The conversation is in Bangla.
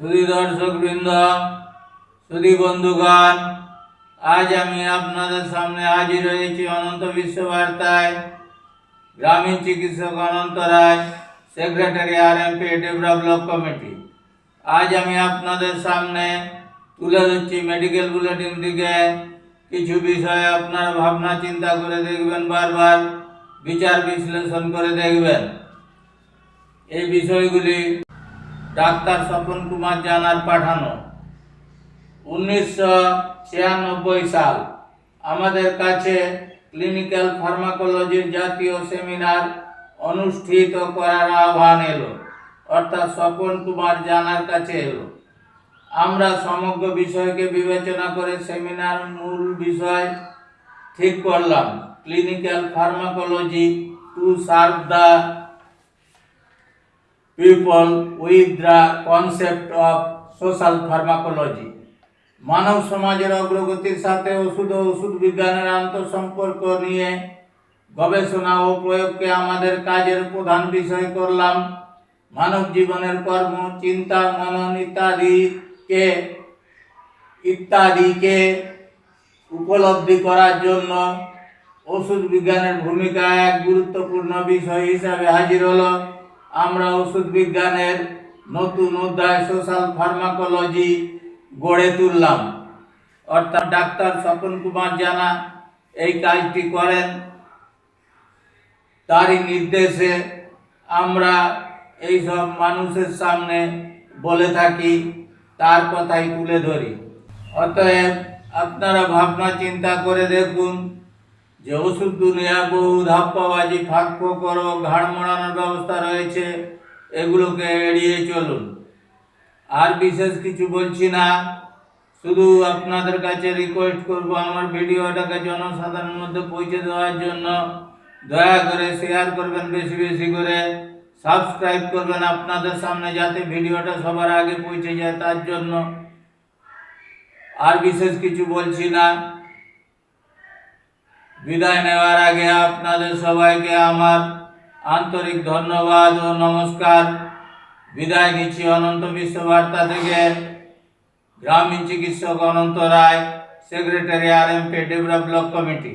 সুধী দর্শক বৃন্দ সুধী বন্ধুগণ, আজ আমি আপনাদের সামনে হাজির হয়েছি অনন্ত বিশ্ব বার্তায় গ্রামীণ চিকিৎসক Ananta Roy, secretary R M P develop committee আজ আমি আপনাদের সামনে তুলে ধরছি মেডিকেল বুলেটিন থেকে কিছু বিষয়ে আপনারা ভাবনা চিন্তা করে দেখবেন, বারবার বিচার বিশ্লেষণ করে দেখবেন। এই বিষয়গুলি ডাক্তার স্বপন কুমার জানার পাঠানো। উনিশশো ছিয়ানব্বই সাল। আমাদের কাছে ক্লিনিক্যাল ফার্মাকোলজির জাতীয় সেমিনার অনুষ্ঠিত করার আহ্বান এলো। অর্থাৎ স্বপন কুমার জানার কাছে এলো। আমরা সমগ্র বিষয়কে বিবেচনা করে সেমিনার মূল বিষয় ঠিক করলাম। Clinical pharmacology to serve the people with the concept of social pharmacology. মানব সমাজের অগ্রগতির সাথে ওষুধ ও ওষুধ বিজ্ঞানের আন্তঃসম্পর্ক নিয়ে গবেষণা ও প্রয়োগকে আমাদের কাজের প্রধান বিষয় করলাম। মানব জীবনের কর্ম, চিন্তা, মনন ইত্যাদিকে ইত্যাদিকে উপলব্ধি করার জন্য ওষুধ বিজ্ঞানের ভূমিকা এক গুরুত্বপূর্ণ বিষয় হিসাবে হাজির হলো। আমরা ওষুধ বিজ্ঞানের নতুন অধ্যায়, সোশ্যাল ফার্মাকোলজি গড়ে তুললাম। অর্থাৎ ডাক্তার স্বপন কুমার জানা এই কাজটি করেন। তারই নির্দেশে আমরা এই সব মানুষের সামনে বলে থাকি, তার কথাই তুলে ধরি। অতএব আপনারা ভাবনা চিন্তা করে দেখুন যে ওষুধ দুনিয়া বহু ধাপ্পাবাজি ফাঁক ফোকর ও ঘাড় মোড়ানোর ব্যবস্থা রয়েছে। এগুলোকে এড়িয়ে চলুন। আর বিশেষ কিছু বলছি না। শুধু আপনাদের কাছে রিকোয়েস্ট করব, আমার ভিডিওটাকে জনসাধারণের মধ্যে পৌঁছে দেওয়ার জন্য। দয়া করে শেয়ার করবেন বেশি বেশি করে। সাবস্ক্রাইব করবেন আপনাদের সামনে যাতে ভিডিওটা সবার আগে পৌঁছে যায় তার জন্য। আর বিশেষ কিছু বলছি না। বিদায় নেওয়ার আগে আপনাদের সবাইকে আমার আন্তরিক ধন্যবাদ ও নমস্কার। বিদায় নিচ্ছি অনন্ত বিশ্ব বার্তা থেকে। গ্রামীণ চিকিৎসক Ananta Roy, secretary R M P develop block committee.